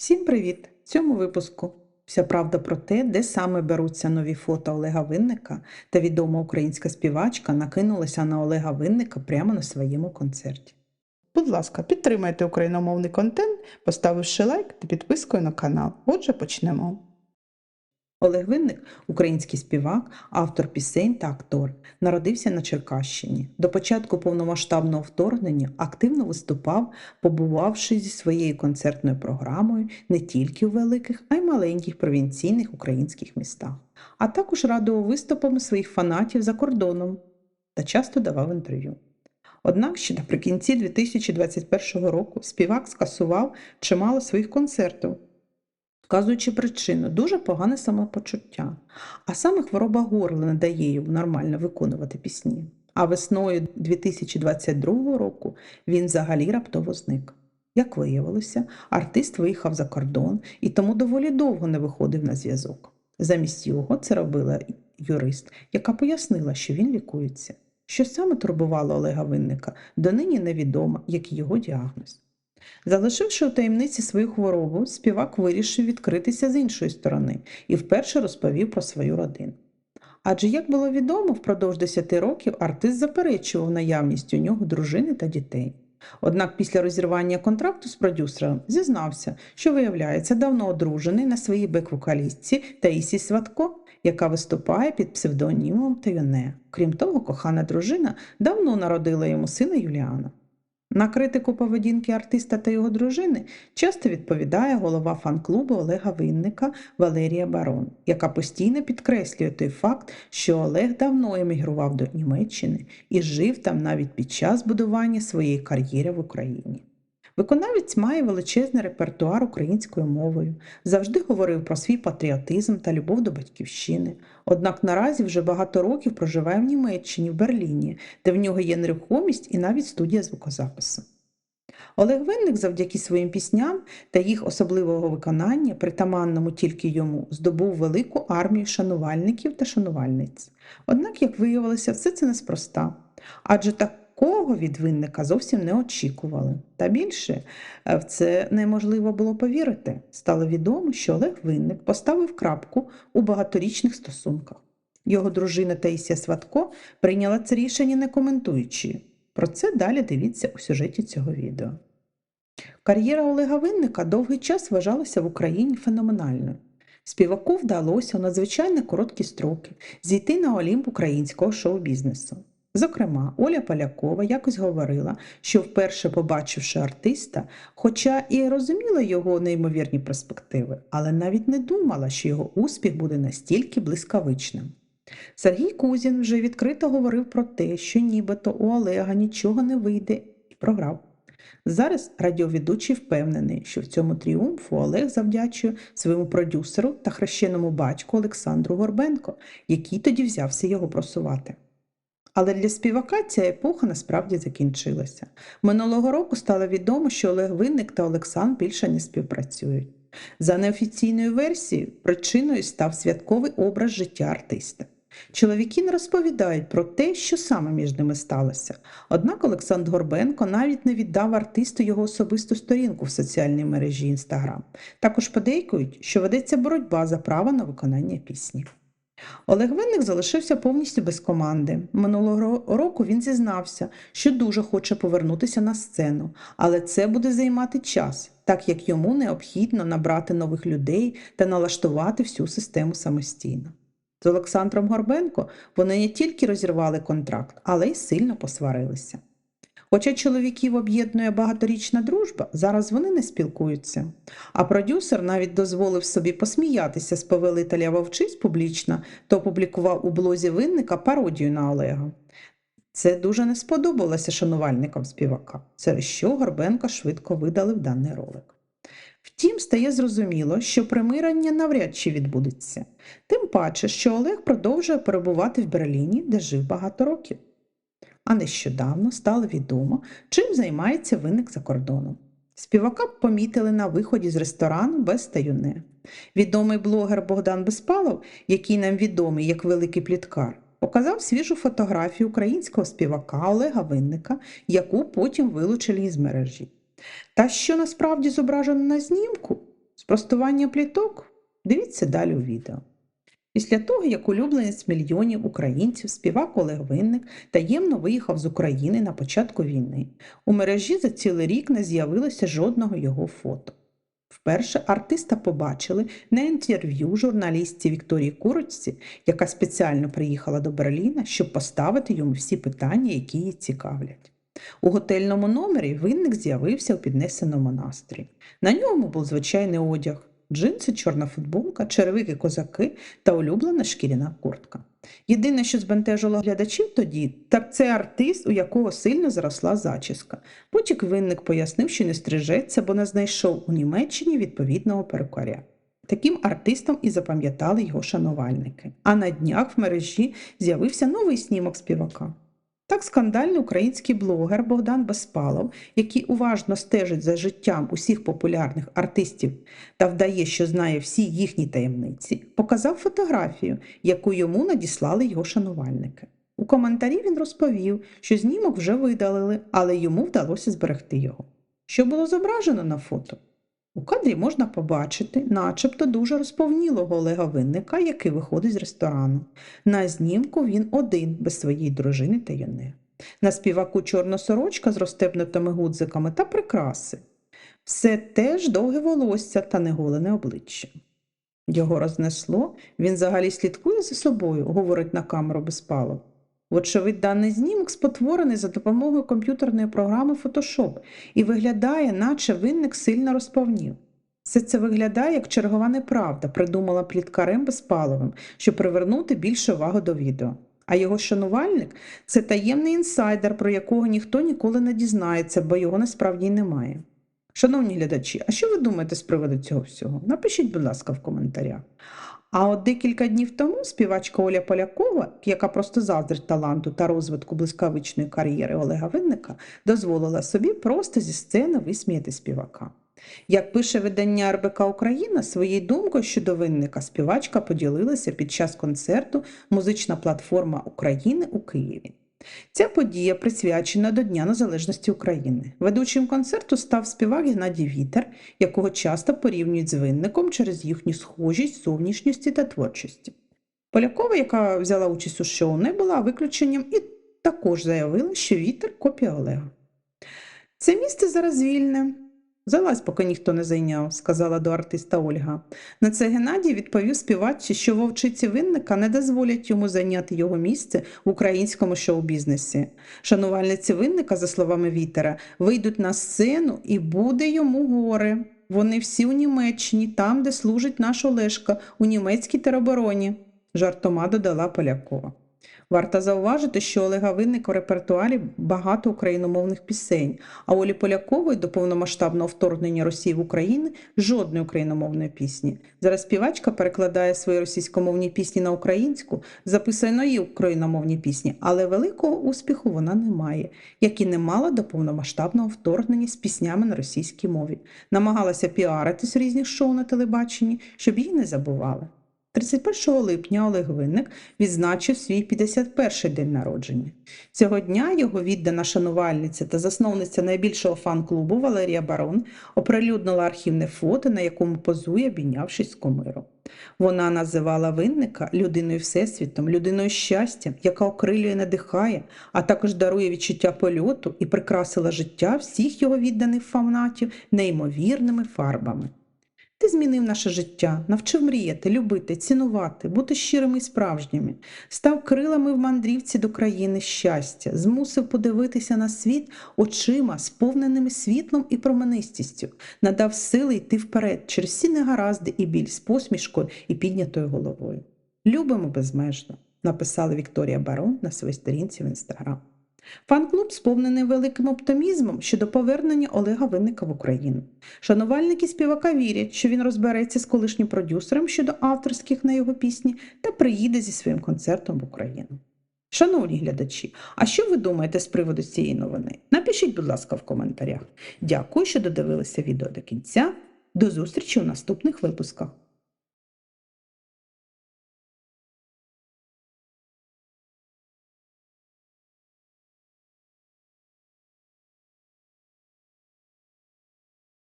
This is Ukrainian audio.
Всім привіт! В цьому випуску вся правда про те, де саме беруться нові фото Олега Винника та відома українська співачка накинулася на Олега Винника прямо на своєму концерті. Будь ласка, підтримайте україномовний контент, поставивши лайк та підпискою на канал. Отже, почнемо. Олег Винник український співак, автор пісень та актор. Народився на Черкащині. До початку повномасштабного вторгнення активно виступав, побувавши зі своєю концертною програмою не тільки у великих, а й маленьких провінційних українських містах, а також радував виступами своїх фанатів за кордоном та часто давав інтерв'ю. Однак ще наприкінці 2021 року співак скасував чимало своїх концертів, вказуючи причину дуже погане самопочуття, а саме хвороба горла не дає йому нормально виконувати пісні. А весною 2022 року він взагалі раптово зник. Як виявилося, артист виїхав за кордон і тому доволі довго не виходив на зв'язок. Замість його це робила юрист, яка пояснила, що він лікується. Що саме турбувало Олега Винника, донині невідомо, як його діагноз. Залишивши у таємниці свою хворобу, співак вирішив відкритися з іншої сторони і вперше розповів про свою родину. Адже, як було відомо, впродовж 10 років артист заперечував наявність у нього дружини та дітей. Однак після розірвання контракту з продюсером зізнався, що виявляється давно одружений на своїй бек-вокалістці Таїсі Сватко, яка виступає під псевдонімом Таюне. Крім того, кохана дружина давно народила йому сина Юліана. На критику поведінки артиста та його дружини часто відповідає голова фан-клубу Олега Винника Валерія Барон, яка постійно підкреслює той факт, що Олег давно емігрував до Німеччини і жив там навіть під час будування своєї кар'єри в Україні. Виконавець має величезний репертуар українською мовою, завжди говорив про свій патріотизм та любов до батьківщини. Однак наразі вже багато років проживає в Німеччині, в Берліні, де в нього є нерухомість і навіть студія звукозапису. Олег Винник завдяки своїм пісням та їх особливого виконання, притаманному тільки йому, здобув велику армію шанувальників та шанувальниць. Однак, як виявилося, все це неспроста. Адже такого від винника зовсім не очікували. Та більше е, в це неможливо було повірити. Стало відомо, що Олег Винник поставив крапку у багаторічних стосунках. Його дружина Таїсія Сватко прийняла це рішення не коментуючи. Про це далі дивіться у сюжеті цього відео. Кар'єра Олега Винника довгий час вважалася в Україні феноменальною. Співаку вдалося у надзвичайно короткі строки зійти на олімп українського шоу-бізнесу. Зокрема, Оля Полякова якось говорила, що вперше побачивши артиста, хоча і розуміла його неймовірні перспективи, але навіть не думала, що його успіх буде настільки блискавичним. Сергій Кузін вже відкрито говорив про те, що нібито у Олега нічого не вийде і програв. Зараз радіоведучий впевнений, що в цьому тріумфу Олег завдячує своєму продюсеру та хрещеному батьку Олександру Горбенко, який тоді взявся його просувати. Але для співака ця епоха насправді закінчилася. Минулого року стало відомо, що Олег Винник та Олександр більше не співпрацюють. За неофіційною версією, причиною став святковий образ життя артиста. Чоловіки не розповідають про те, що саме між ними сталося. Однак Олександр Горбенко навіть не віддав артисту його особисту сторінку в соціальній мережі Інстаграм. Також подейкують, що ведеться боротьба за право на виконання пісні. Олег Винник залишився повністю без команди. Минулого року він зізнався, що дуже хоче повернутися на сцену, але це буде займати час, так як йому необхідно набрати нових людей та налаштувати всю систему самостійно. З Олександром Горбенко вони не тільки розірвали контракт, але й сильно посварилися. Хоча чоловіків об'єднує багаторічна дружба, зараз вони не спілкуються. А продюсер навіть дозволив собі посміятися з повелителя вовчиць публічно та опублікував у блозі винника пародію на Олега. Це дуже не сподобалося шанувальникам співака, через що Горбенка швидко видалив даний ролик. Втім, стає зрозуміло, що примирення навряд чи відбудеться, тим паче, що Олег продовжує перебувати в Берліні, де жив багато років. А нещодавно стало відомо, чим займається виник за кордоном. Співака помітили на виході з ресторану без таюне. Відомий блогер Богдан Безпалов, який нам відомий як великий пліткар, показав свіжу фотографію українського співака Олега Винника, яку потім вилучили із мережі. Та що насправді зображено на знімку, Спростування пліток? Дивіться далі у відео. Після того, як улюбленець мільйонів українців, співак Олег Винник таємно виїхав з України на початку війни, у мережі за цілий рік не з'явилося жодного його фото. Вперше артиста побачили на інтерв'ю журналістці Вікторії Курочці, яка спеціально приїхала до Берліна, щоб поставити йому всі питання, які її цікавлять. У готельному номері винник з'явився у піднесеному настрої. На ньому був звичайний одяг, джинси, чорна футболка, черевики козаки та улюблена шкіряна куртка. Єдине, що збентежило глядачів тоді, так це артист, у якого сильно зросла зачіска. Потім винник пояснив, що не стрижеться, бо не знайшов у Німеччині відповідного перукаря. Таким артистом і запам'ятали його шанувальники. А на днях в мережі з'явився новий снімок співака. Так скандальний український блогер Богдан Безпалов, який уважно стежить за життям усіх популярних артистів та вдає, що знає всі їхні таємниці, показав фотографію, яку йому надіслали його шанувальники. У коментарі він розповів, що знімок вже видалили, але йому вдалося зберегти його. Що було зображено на фото? У кадрі можна побачити, начебто дуже розповнілого Олега Винника, який виходить з ресторану. На знімку він один, без своєї дружини та юни. На співаку чорна сорочка з розтепнутими гудзиками та прикраси. Все теж довге волосся та неголене обличчя. Його рознесло, він взагалі слідкує за собою, говорить на камеру Безпалов. Вочевидь, даний знімок спотворений за допомогою комп'ютерної програми Photoshop і виглядає, наче винник сильно розповнів. Все це виглядає як чергова неправда, придумала пліткарем Безпаловим, щоб привернути більше уваги до відео. А його шанувальник це таємний інсайдер, про якого ніхто ніколи не дізнається, бо його насправді немає. Шановні глядачі, а що ви думаєте з приводу цього всього? Напишіть, будь ласка, в коментарях. А от декілька днів тому співачка Оля Полякова, яка просто заздрить таланту та розвитку блискавичної кар'єри Олега Винника, дозволила собі просто зі сцени висміяти співака. Як пише видання РБК Україна, своєю думкою щодо винника співачка поділилася під час концерту Музична платформа України у Києві. Ця подія присвячена до Дня Незалежності України. Ведучим концерту став співак Геннадій Вітер, якого часто порівнюють з винником через їхню схожість, зовнішністі та творчості. Полякова, яка взяла участь у шоу, не була виключенням і також заявила, що Вітер копія Олега. Це місце зараз вільне. Залазь, поки ніхто не зайняв, сказала до артиста Ольга. На це Геннадій відповів співачці, що вовчиці винника не дозволять йому зайняти його місце в українському шоу-бізнесі. Шанувальниці винника, за словами Вітера, вийдуть на сцену і буде йому горе. Вони всі у Німеччині, там, де служить наш Олешка, у німецькій теробороні, жартома додала Полякова. Варто зауважити, що Олега Винника в репертуарі багато україномовних пісень, а Олі Полякової до повномасштабного вторгнення Росії в Україну жодної україномовної пісні. Зараз співачка перекладає свої російськомовні пісні на українську, записує нові україномовні пісні, але великого успіху вона не має, як і не мала до повномасштабного вторгнення з піснями на російській мові. Намагалася піаритись в різних шоу на телебаченні, щоб її не забували. 31 липня Олег Винник відзначив свій 51-й день народження. Цього дня його віддана шанувальниця та засновниця найбільшого фан-клубу Валерія Барон оприлюднила архівне фото, на якому позує, обійнявшись з комиром. Вона називала винника людиною всесвітом, людиною щастя, яка окрилює, надихає, а також дарує відчуття польоту і прикрасила життя всіх його відданих фанатів неймовірними фарбами. Ти змінив наше життя, навчив мріяти, любити, цінувати, бути щирими і справжніми, став крилами в мандрівці до країни щастя, змусив подивитися на світ очима, сповненими світлом і променистістю, надав сили йти вперед через всі негаразди і біль з посмішкою і піднятою головою. Любимо безмежно, написала Вікторія Барон на своїй сторінці в інстаграм. Фан-клуб сповнений великим оптимізмом щодо повернення Олега Винника в Україну. Шанувальники співака вірять, що він розбереться з колишнім продюсером щодо авторських на його пісні та приїде зі своїм концертом в Україну. Шановні глядачі, а що ви думаєте з приводу цієї новини? Напишіть, будь ласка, в коментарях. Дякую, що додивилися відео до кінця. До зустрічі у наступних випусках.